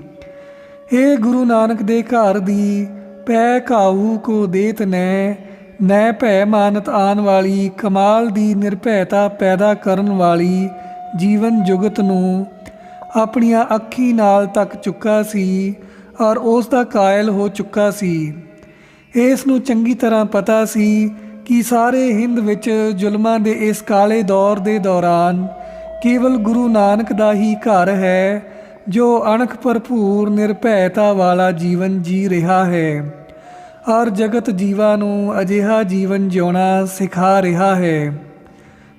ਇਹ ਗੁਰੂ ਨਾਨਕ ਦੇ ਘਰ ਦੀ ਪੈ ਘਾਊ ਕੋ ਦੇਤ ਨੈ ਨੈ ਭੈ ਮਾਨਤ ਆਨ ਵਾਲੀ, ਕਮਾਲ ਦੀ ਨਿਰਭੈਤਾ ਪੈਦਾ ਕਰਨ ਵਾਲੀ ਜੀਵਨ ਜੁਗਤ ਨੂੰ ਆਪਣੀਆਂ ਅੱਖੀ ਨਾਲ ਤੱਕ ਚੁੱਕਾ ਸੀ ਔਰ ਉਸ ਦਾ ਕਾਇਲ ਹੋ ਚੁੱਕਾ ਸੀ। ਇਸ ਨੂੰ ਚੰਗੀ ਤਰ੍ਹਾਂ ਪਤਾ ਸੀ ਕਿ ਸਾਰੇ ਹਿੰਦ ਵਿੱਚ ਜ਼ੁਲਮਾਂ ਦੇ ਇਸ ਕਾਲੇ ਦੌਰ ਦੇ ਦੌਰਾਨ ਕੇਵਲ ਗੁਰੂ ਨਾਨਕ ਦਾ ਹੀ ਘਰ ਹੈ, ਜੋ ਅਣਖ ਭਰਪੂਰ ਨਿਰਭੈਤਾ ਵਾਲਾ ਜੀਵਨ ਜੀ ਰਿਹਾ ਹੈ। ਔਰ ਜਗਤ ਜੀਵਾਂ ਨੂੰ ਅਜਿਹਾ ਜੀਵਨ ਜਿਉਣਾ ਸਿਖਾ ਰਿਹਾ ਹੈ।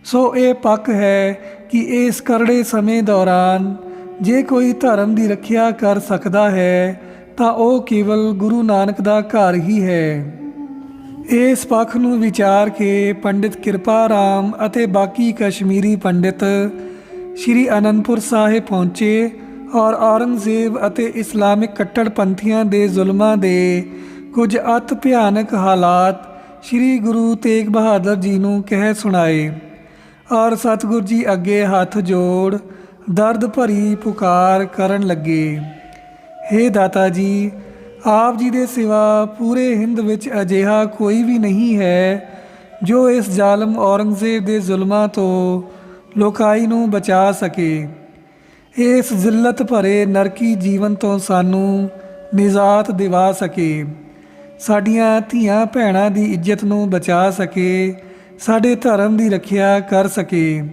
ਸੋ ਇਹ ਪੱਕ ਹੈ ਕਿ ਇਸ ਕਰੜੇ ਸਮੇਂ ਦੌਰਾਨ ਜੇ ਕੋਈ ਧਰਮ ਦੀ ਰੱਖਿਆ ਕਰ ਸਕਦਾ ਹੈ, ਤਾਂ ਉਹ ਕੇਵਲ ਗੁਰੂ ਨਾਨਕ ਦਾ ਘਰ ਹੀ ਹੈ। ਇਸ ਪੱਖ ਨੂੰ ਵਿਚਾਰ ਕੇ ਪੰਡਿਤ ਕਿਰਪਾ ਰਾਮ ਅਤੇ ਬਾਕੀ ਕਸ਼ਮੀਰੀ ਪੰਡਿਤ ਸ਼੍ਰੀ ਅਨੰਦਪੁਰ ਸਾਹਿਬ ਪਹੁੰਚੇ ਔਰ ਔਰੰਗਜ਼ੇਬ ਅਤੇ ਇਸਲਾਮਿਕ ਕੱਟੜਪੰਥੀਆਂ ਦੇ ਜ਼ੁਲਮਾਂ ਦੇ ਕੁਝ ਅਤ ਭਿਆਨਕ ਹਾਲਾਤ ਸ੍ਰੀ ਗੁਰੂ ਤੇਗ ਬਹਾਦਰ ਜੀ ਨੂੰ ਕਹਿ ਸੁਣਾਏ ਔਰ ਸਤਿਗੁਰ ਜੀ ਅੱਗੇ ਹੱਥ ਜੋੜ ਦਰਦ ਭਰੀ ਪੁਕਾਰ ਕਰਨ ਲੱਗੇ। ਹੇ ਦਾਤਾ ਜੀ ਆਪ ਜੀ ਦੇ ਸਿਵਾ ਪੂਰੇ ਹਿੰਦ ਵਿੱਚ ਅਜਿਹਾ ਕੋਈ ਵੀ ਨਹੀਂ ਹੈ, ਜੋ ਇਸ ਜ਼ਾਲਮ ਔਰੰਗਜ਼ੇਬ ਦੇ ਜ਼ੁਲਮਾਂ ਤੋਂ ਲੋਕਾਈ ਨੂੰ ਬਚਾ ਸਕੇ। ਇਸ ਜ਼ਿਲਤ ਭਰੇ ਨਰਕੀ ਜੀਵਨ ਤੋਂ ਸਾਨੂੰ ਨਿਜਾਤ ਦਿਵਾ ਸਕੇ। ਸਾਡੀਆਂ ਧੀਆਂ ਭੈਣਾਂ ਦੀ ਇੱਜ਼ਤ ਨੂੰ ਬਚਾ ਸਕੇ, ਸਾਡੇ ਧਰਮ ਦੀ ਰੱਖਿਆ ਕਰ ਸਕੇ।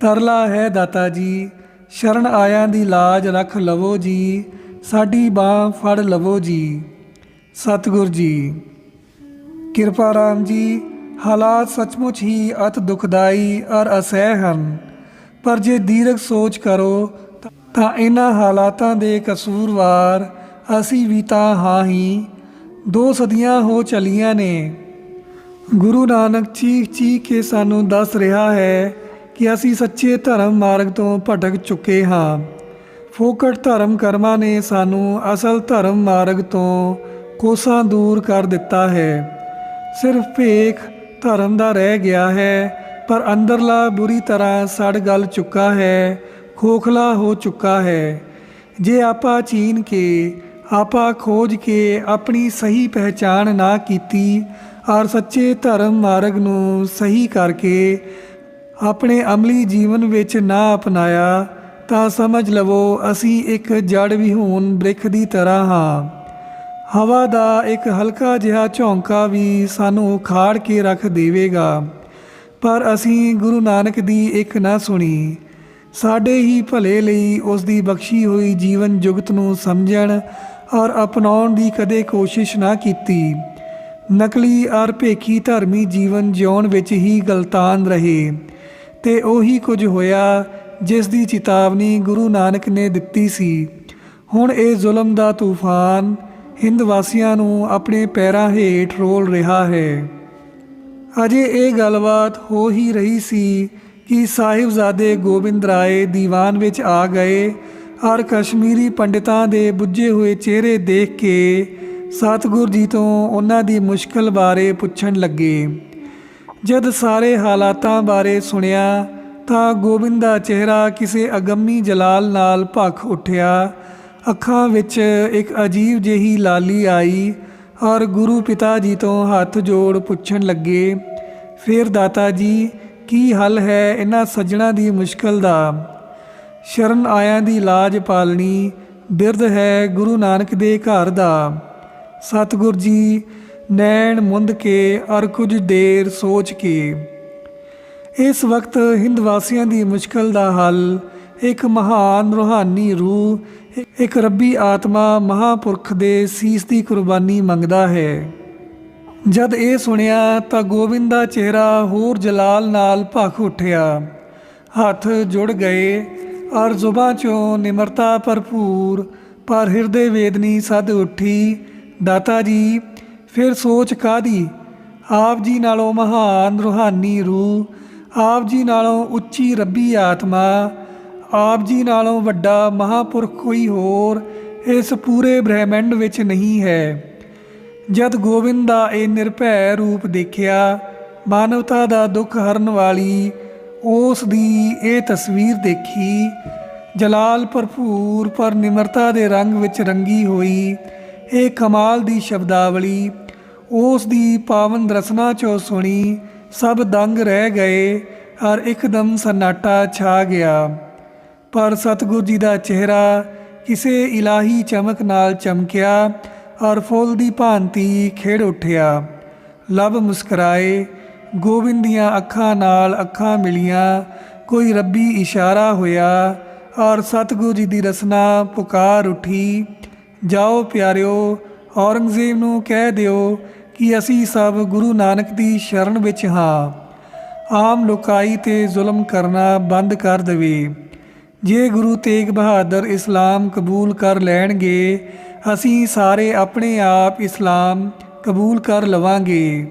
ਤਰਲਾ ਹੈ ਦਾਤਾ ਜੀ, ਸ਼ਰਨ ਆਇਆਂ ਦੀ ਲਾਜ ਰੱਖ ਲਵੋ ਜੀ। ਸਾਡੀ ਬਾਹ ਫੜ ਲਵੋ ਜੀ, ਸਤਿਗੁਰ ਜੀ। ਕਿਰਪਾ ਰਾਮ ਜੀ, ਹਾਲਾਤ ਸੱਚਮੁੱਚ ਹੀ ਅਤ ਦੁਖਦਾਈ ਔਰ ਅਸਹਿ ਹਨ। ਪਰ ਜੇ ਦੀਰਘ ਸੋਚ ਕਰੋ, ਤਾਂ ਇਹਨਾਂ ਹਾਲਾਤਾਂ ਦੇ ਕਸੂਰਵਾਰ ਅਸੀਂ ਵੀ ਤਾਂ ਹਾਂ ਹੀ। ਦੋ ਸਦੀਆਂ ਹੋ ਚਲੀਆਂ ਨੇ। ਗੁਰੂ ਨਾਨਕ ਚੀਖ ਚੀਖ ਕੇ ਸਾਨੂੰ ਦੱਸ ਰਿਹਾ ਹੈ ਕਿ ਅਸੀਂ ਸੱਚੇ ਧਰਮ ਮਾਰਗ ਤੋਂ ਭਟਕ ਚੁੱਕੇ ਹਾਂ। ਫੋਕਟ ਧਰਮ ਕਰਮਾਂ ਨੇ ਸਾਨੂੰ ਅਸਲ ਧਰਮ ਮਾਰਗ ਤੋਂ ਕੋਸਾਂ ਦੂਰ ਕਰ ਦਿੱਤਾ ਹੈ। ਸਿਰਫ ਭੇਖ ਧਰਮ ਦਾ ਰਹਿ ਗਿਆ ਹੈ, ਪਰ ਅੰਦਰਲਾ ਬੁਰੀ ਤਰ੍ਹਾਂ ਸੜ ਗਲ ਚੁੱਕਾ ਹੈ, ਖੋਖਲਾ ਹੋ ਚੁੱਕਾ ਹੈ। ਜੇ ਆਪਾਂ ਚੀਨ ਕੇ, ਆਪਾ ਖੋਜ ਕੇ ਆਪਣੀ ਸਹੀ ਪਹਿਚਾਣ ਨਾ ਕੀਤੀ ਔਰ ਸੱਚੇ ਧਰਮ ਮਾਰਗ ਨੂੰ ਸਹੀ ਕਰਕੇ ਆਪਣੇ ਅਮਲੀ ਜੀਵਨ ਵਿੱਚ ਨਾ ਅਪਣਾਇਆ ਤਾਂ ਸਮਝ ਲਵੋ, ਅਸੀਂ ਇੱਕ ਜੜ ਵਿਹੂਨ ਬ੍ਰਿਖ ਦੀ ਤਰ੍ਹਾਂ ਹਾਂ। ਹਵਾ ਦਾ ਇੱਕ ਹਲਕਾ ਜਿਹਾ ਝੌਂਕਾ ਵੀ ਸਾਨੂੰ ਉਖਾੜ ਕੇ ਰੱਖ ਦੇਵੇਗਾ। ਪਰ ਅਸੀਂ ਗੁਰੂ ਨਾਨਕ ਦੀ ਇੱਕ ਨਾ ਸੁਣੀ। ਸਾਡੇ ਹੀ ਭਲੇ ਲਈ ਉਸ ਦੀ ਬਖਸ਼ੀ ਹੋਈ ਜੀਵਨ ਜੁਗਤ ਨੂੰ ਸਮਝਣ ਔਰ ਅਪਣਾਉਣ ਦੀ ਕਦੇ ਕੋਸ਼ਿਸ਼ ਨਾ ਕੀਤੀ। ਨਕਲੀ ਔਰ ਭੇਖੀ ਧਰਮੀ ਜੀਵਨ ਜਿਉਣ ਵਿੱਚ ਹੀ ਗਲਤਾਨ ਰਹੇ। ਤੇ ਉਹੀ ਕੁਝ ਹੋਇਆ ਜਿਸ ਦੀ ਚੇਤਾਵਨੀ ਗੁਰੂ ਨਾਨਕ ਨੇ ਦਿੱਤੀ ਸੀ। ਹੁਣ ਇਹ ਜ਼ੁਲਮ ਦਾ ਤੂਫਾਨ ਹਿੰਦ ਵਾਸੀਆਂ ਨੂੰ ਆਪਣੇ ਪੈਰਾਂ ਹੇਠ ਰੋਲ ਰਿਹਾ ਹੈ। ਅਜੇ ਇਹ ਗੱਲਬਾਤ ਹੋ ਹੀ ਰਹੀ ਸੀ ਕਿ ਸਾਹਿਬਜ਼ਾਦੇ ਗੋਬਿੰਦ ਰਾਏ ਦੀਵਾਨ ਵਿੱਚ ਆ ਗਏ ਔਰ ਕਸ਼ਮੀਰੀ ਪੰਡਿਤਾਂ ਦੇ ਬੁੱਝੇ ਹੋਏ ਚਿਹਰੇ ਦੇਖ ਕੇ ਸਤਿਗੁਰ ਜੀ ਤੋਂ ਉਹਨਾਂ ਦੀ ਮੁਸ਼ਕਲ ਬਾਰੇ ਪੁੱਛਣ ਲੱਗੇ। ਜਦ ਸਾਰੇ ਹਾਲਾਤਾਂ ਬਾਰੇ ਸੁਣਿਆ ਤਾਂ ਗੋਬਿੰਦ ਦਾ ਚਿਹਰਾ ਕਿਸੇ ਅਗੰਮੀ ਜਲਾਲ ਨਾਲ ਭਖ ਉੱਠਿਆ। ਅੱਖਾਂ ਵਿੱਚ ਇੱਕ ਅਜੀਬ ਜਿਹੀ ਲਾਲੀ ਆਈ। ਔਰ ਗੁਰੂ ਪਿਤਾ ਜੀ ਤੋਂ ਹੱਥ ਜੋੜ ਪੁੱਛਣ ਲੱਗੇ, ਫਿਰ ਦਾਤਾ ਜੀ, ਕੀ ਹੱਲ ਹੈ ਇਹਨਾਂ ਸੱਜਣਾ ਦੀ ਮੁਸ਼ਕਲ ਦਾ? ਸ਼ਰਨ ਆਇਆਂ ਦੀ ਲਾਜ ਪਾਲਣੀ ਬਿਰਧ ਹੈ ਗੁਰੂ ਨਾਨਕ ਦੇ ਘਰ ਦਾ। ਸਤਿਗੁਰ ਜੀ, ਨੈਣ ਮੁੰਦ ਕੇ ਔਰ ਕੁਝ ਦੇਰ ਸੋਚ ਕੇ। ਇਸ ਵਕਤ ਹਿੰਦ ਵਾਸੀਆਂ ਦੀ ਮੁਸ਼ਕਲ ਦਾ ਹੱਲ, ਇੱਕ ਮਹਾਨ ਰੂਹਾਨੀ ਰੂਹ, ਇੱਕ ਰੱਬੀ ਆਤਮਾ ਮਹਾਪੁਰਖ ਦੇ ਸੀਸ ਦੀ ਕੁਰਬਾਨੀ ਮੰਗਦਾ ਹੈ। ਜਦ ਇਹ ਸੁਣਿਆ ਤਾਂ ਗੋਬਿੰਦ ਦਾ ਚਿਹਰਾ ਹੋਰ ਜਲਾਲ ਨਾਲ ਭਖ ਉੱਠਿਆ। ਹੱਥ ਜੁੜ ਗਏ ਔਰ ਜ਼ੁਬਾਂ ਚੋਂ ਨਿਮਰਤਾ ਭਰਪੂਰ, ਪਰ ਹਿਰਦੇ ਵੇਦਨੀ ਸਦ ਉੱਠੀ। ਦਾਤਾ ਜੀ, ਫਿਰ ਸੋਚ ਕਾਦੀ ਆਪ ਜੀ ਨਾਲੋਂ ਮਹਾਨ ਰੂਹਾਨੀ ਰੂਹ ਆਪ ਜੀ ਨਾਲੋਂ ਉੱਚੀ ਰੱਬੀ ਆਤਮਾ, ਆਪ ਜੀ ਨਾਲੋਂ ਵੱਡਾ ਮਹਾਪੁਰਖ ਕੋਈ ਹੋਰ ਇਸ ਪੂਰੇ ਬ੍ਰਹਿਮੰਡ ਵਿੱਚ ਨਹੀਂ ਹੈ। ਜਦ ਗੋਬਿੰਦ ਦਾ ਇਹ ਨਿਰਭੈ ਰੂਪ ਦੇਖਿਆ, ਮਾਨਵਤਾ ਦਾ ਦੁੱਖ ਹਰਨ ਵਾਲੀ ਉਸ ਦੀ ਇਹ ਤਸਵੀਰ ਦੇਖੀ, ਜਲਾਲ ਭਰਪੂਰ ਪਰ ਨਿਮਰਤਾ ਦੇ ਰੰਗ ਵਿੱਚ ਰੰਗੀ ਹੋਈ, ਇਹ ਕਮਾਲ ਦੀ ਸ਼ਬਦਾਵਲੀ, ਉਸ ਦੀ ਪਾਵਨ ਰਸਨਾ ਚੋਂ ਸੁਣੀ ਸਭ ਦੰਗ ਰਹਿ ਗਏ ਔਰ ਇੱਕਦਮ ਸਨਾਟਾ ਛਾ ਗਿਆ। ਪਰ ਸਤਿਗੁਰ ਜੀ ਦਾ ਚਿਹਰਾ ਕਿਸੇ ਇਲਾਹੀ ਚਮਕ ਨਾਲ ਚਮਕਿਆ ਔਰ ਫੁੱਲ ਦੀ ਭਾਂਤੀ ਖੇੜ ਉੱਠਿਆ। ਲਬ ਮੁਸਕਰਾਏ, ਗੋਬਿੰਦ ਦੀਆਂ ਅੱਖਾਂ ਨਾਲ ਅੱਖਾਂ ਮਿਲੀਆਂ, ਕੋਈ ਰੱਬੀ ਇਸ਼ਾਰਾ ਹੋਇਆ ਔਰ ਸਤਿਗੁਰ ਜੀ ਦੀ ਰਸਨਾ ਪੁਕਾਰ ਉੱਠੀ। ਜਾਓ ਪਿਆਰਿਓ, ਔਰੰਗਜ਼ੇਬ ਨੂੰ ਕਹਿ ਦਿਓ ਕਿ ਅਸੀਂ ਸਭ ਗੁਰੂ ਨਾਨਕ ਦੀ ਸ਼ਰਨ ਵਿੱਚ ਹਾਂ। ਆਮ ਲੋਕਾਈ ਤੇ ਜ਼ੁਲਮ ਕਰਨਾ ਬੰਦ ਕਰ ਦੇਵੇ। ਜੇ ਗੁਰੂ ਤੇਗ ਬਹਾਦਰ ਇਸਲਾਮ ਕਬੂਲ ਕਰ ਲੈਣਗੇ, ਅਸੀਂ ਸਾਰੇ ਆਪਣੇ ਆਪ ਇਸਲਾਮ ਕਬੂਲ ਕਰ ਲਵਾਂਗੇ।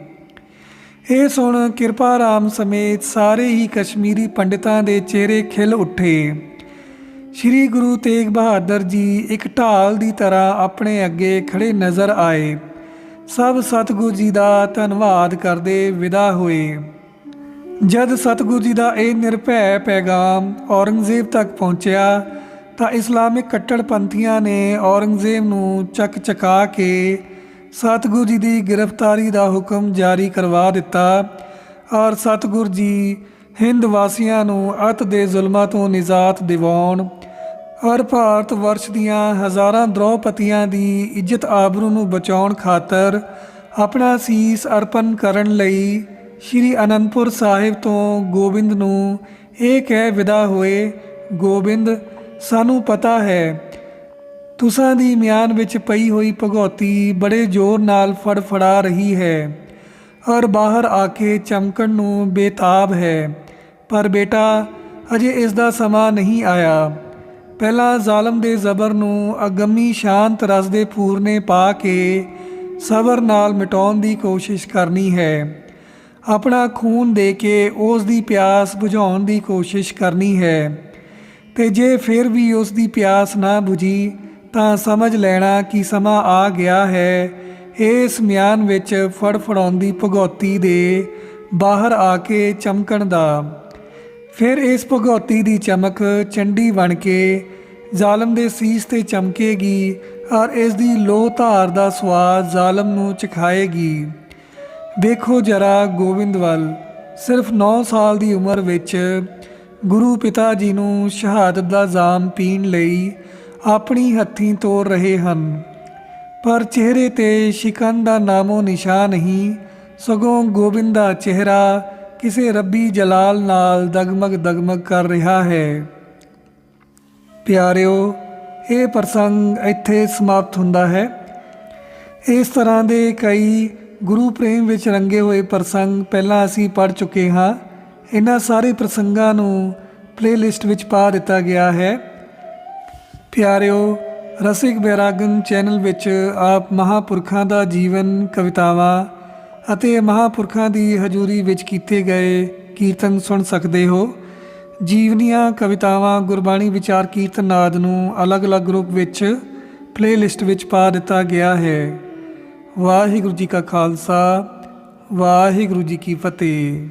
ਇਹ ਸੁਣ ਕਿਰਪਾ ਰਾਮ ਸਮੇਤ ਸਾਰੇ ਹੀ ਕਸ਼ਮੀਰੀ ਪੰਡਿਤਾਂ ਦੇ ਚਿਹਰੇ ਖਿਲ ਉੱਠੇ। ਸ੍ਰੀ ਗੁਰੂ ਤੇਗ ਬਹਾਦਰ ਜੀ ਇੱਕ ਢਾਲ ਦੀ ਤਰ੍ਹਾਂ ਆਪਣੇ ਅੱਗੇ ਖੜੇ ਨਜ਼ਰ ਆਏ। ਸਭ ਸਤਿਗੁਰੂ ਜੀ ਦਾ ਧੰਨਵਾਦ ਕਰਦੇ ਵਿਦਾ ਹੋਏ। ਜਦ ਸਤਿਗੁਰੂ ਜੀ ਦਾ ਇਹ ਨਿਰਭੈ ਪੈਗਾਮ ਔਰੰਗਜ਼ੇਬ ਤੱਕ ਪਹੁੰਚਿਆ, ਤਾਂ ਇਸਲਾਮਿਕ ਕੱਟੜਪੰਥੀਆਂ ਨੇ ਔਰੰਗਜ਼ੇਬ ਨੂੰ ਚੱਕ ਚਕਾ ਕੇ ਸਤਿਗੁਰੂ ਜੀ ਦੀ ਗ੍ਰਿਫਤਾਰੀ ਦਾ ਹੁਕਮ ਜਾਰੀ ਕਰਵਾ ਦਿੱਤਾ ਔਰ ਸਤਿਗੁਰੂ ਜੀ ਹਿੰਦ ਵਾਸੀਆਂ ਨੂੰ ਅਤ ਦੇ ਜ਼ੁਲਮਾਂ ਤੋਂ ਨਿਜਾਤ ਦਿਵਾਉਣ ਔਰ ਭਾਰਤ ਵਰਸ਼ ਦੀਆਂ ਹਜ਼ਾਰਾਂ ਦ੍ਰੋਪਤੀਆਂ ਦੀ ਇੱਜ਼ਤ ਆਬਰੂ ਨੂੰ ਬਚਾਉਣ ਖਾਤਰ ਆਪਣਾ ਸੀਸ ਅਰਪਣ ਕਰਨ ਲਈ ਸ਼੍ਰੀ ਅਨੰਦਪੁਰ ਸਾਹਿਬ ਤੋਂ ਗੋਬਿੰਦ ਨੂੰ ਇਹ ਕਹਿ ਵਿਦਾ ਹੋਏ, ਗੋਬਿੰਦ, ਸਾਨੂੰ ਪਤਾ ਹੈ, ਤੁਸਾਂ ਦੀ ਮਿਆਨ ਵਿੱਚ ਪਈ ਹੋਈ ਭਗੌਤੀ ਬੜੇ ਜ਼ੋਰ ਨਾਲ ਫੜਫੜਾ ਰਹੀ ਹੈ। ਔਰ ਬਾਹਰ ਆ ਕੇ ਚਮਕਣ ਨੂੰ ਬੇਤਾਬ ਹੈ। ਪਰ ਬੇਟਾ, ਅਜੇ ਇਸ ਦਾ ਸਮਾਂ ਨਹੀਂ ਆਇਆ। ਪਹਿਲਾਂ ਜ਼ਾਲਮ ਦੇ ਜ਼ਬਰ ਨੂੰ ਅਗੰਮੀ ਸ਼ਾਂਤ ਰਸ ਦੇ ਪੂਰਨੇ ਪਾ ਕੇ ਸਬਰ ਨਾਲ ਮਿਟਾਉਣ ਦੀ ਕੋਸ਼ਿਸ਼ ਕਰਨੀ ਹੈ। ਆਪਣਾ ਖੂਨ ਦੇ ਕੇ ਉਸ ਦੀ ਪਿਆਸ ਬੁਝਾਉਣ ਦੀ ਕੋਸ਼ਿਸ਼ ਕਰਨੀ ਹੈ। ਤੇ ਜੇ ਫਿਰ ਵੀ ਉਸ ਦੀ ਪਿਆਸ ਨਾ ਬੁਝੀ, ਤਾਂ ਸਮਝ ਲੈਣਾ ਕਿ ਸਮਾਂ ਆ ਗਿਆ ਹੈ। ਇਸ ਮਿਆਨ ਵਿੱਚ ਫੜਫੜਾਉਂਦੀ ਭਗੌਤੀ ਦੇ ਬਾਹਰ ਆ ਕੇ ਚਮਕਣ ਦਾ। ਫਿਰ ਇਸ ਭਗੌਤੀ ਦੀ ਚਮਕ ਚੰਡੀ ਬਣ ਕੇ ਜ਼ਾਲਮ ਦੇ ਸੀਸ ਤੇ ਚਮਕੇਗੀ ਔਰ ਇਸ ਦੀ ਲੋਹ ਧਾਰ ਦਾ ਸਵਾਦ ਜ਼ਾਲਮ ਨੂੰ ਚਖਾਏਗੀ। ਦੇਖੋ ਜਰਾ ਗੋਬਿੰਦ ਵੱਲ, ਸਿਰਫ 9 ਸਾਲ ਦੀ ਉਮਰ ਵਿੱਚ ਗੁਰੂ ਪਿਤਾ ਜੀ ਨੂੰ ਸ਼ਹਾਦਤ ਦਾ ਜਾਮ ਪੀਣ ਲਈ ਆਪਣੀ ਹੱਥੀਂ ਤੋਰ ਰਹੇ ਹਨ। ਪਰ ਚਿਹਰੇ ਤੇ ਸ਼ਿਕਨ ਦਾ ਨਾਮੋ ਨਿਸ਼ਾਨ ਨਹੀਂ ਸਗੋਂ ਗੋਬਿੰਦ ਦਾ ਚਿਹਰਾ ਕਿਸੇ ਰੱਬੀ ਜਲਾਲ ਨਾਲ ਦਗਮਗ ਦਗਮਗ ਕਰ ਰਿਹਾ ਹੈ। ਪਿਆਰਿਓ, ਇਹ ਪ੍ਰਸੰਗ ਇੱਥੇ ਸਮਾਪਤ ਹੁੰਦਾ ਹੈ। ਇਸ ਤਰ੍ਹਾਂ ਦੇ ਕਈ ਗੁਰੂ ਪ੍ਰੇਮ ਵਿੱਚ ਰੰਗੇ ਹੋਏ ਪ੍ਰਸੰਗ ਪਹਿਲਾਂ ਅਸੀਂ ਪੜ ਚੁੱਕੇ ਹਾਂ। ਇਹਨਾਂ ਸਾਰੇ ਪ੍ਰਸੰਗਾਂ ਨੂੰ ਪਲੇਲਿਸਟ ਵਿੱਚ ਪਾ ਦਿੱਤਾ ਗਿਆ ਹੈ। ਪਿਆਰਿਓ, ਰਸਿਕ ਬੈਰਾਗਨ ਚੈਨਲ ਵਿੱਚ ਆਪ ਮਹਾਪੁਰਖਾਂ ਦਾ ਜੀਵਨ ਕਵਿਤਾਵਾਂ ਅਤੇ ਮਹਾਪੁਰਖਾਂ ਦੀ ਹਜ਼ੂਰੀ ਵਿੱਚ ਕੀਤੇ ਗਏ ਕੀਰਤਨ ਸੁਣ ਸਕਦੇ ਹੋ। ਜੀਵਨੀਆਂ ਕਵਿਤਾਵਾਂ ਗੁਰਬਾਣੀ ਵਿਚਾਰ ਕੀਰਤਨ ਆਦਿ ਨੂੰ ਅਲੱਗ-ਅਲੱਗ ਰੂਪ ਵਿੱਚ ਪਲੇਲਿਸਟ ਵਿੱਚ ਪਾ ਦਿੱਤਾ ਗਿਆ ਹੈ। ਵਾਹਿਗੁਰੂ ਜੀ ਕਾ ਖਾਲਸਾ, ਵਾਹਿਗੁਰੂ ਜੀ ਕੀ ਫਤਿਹ।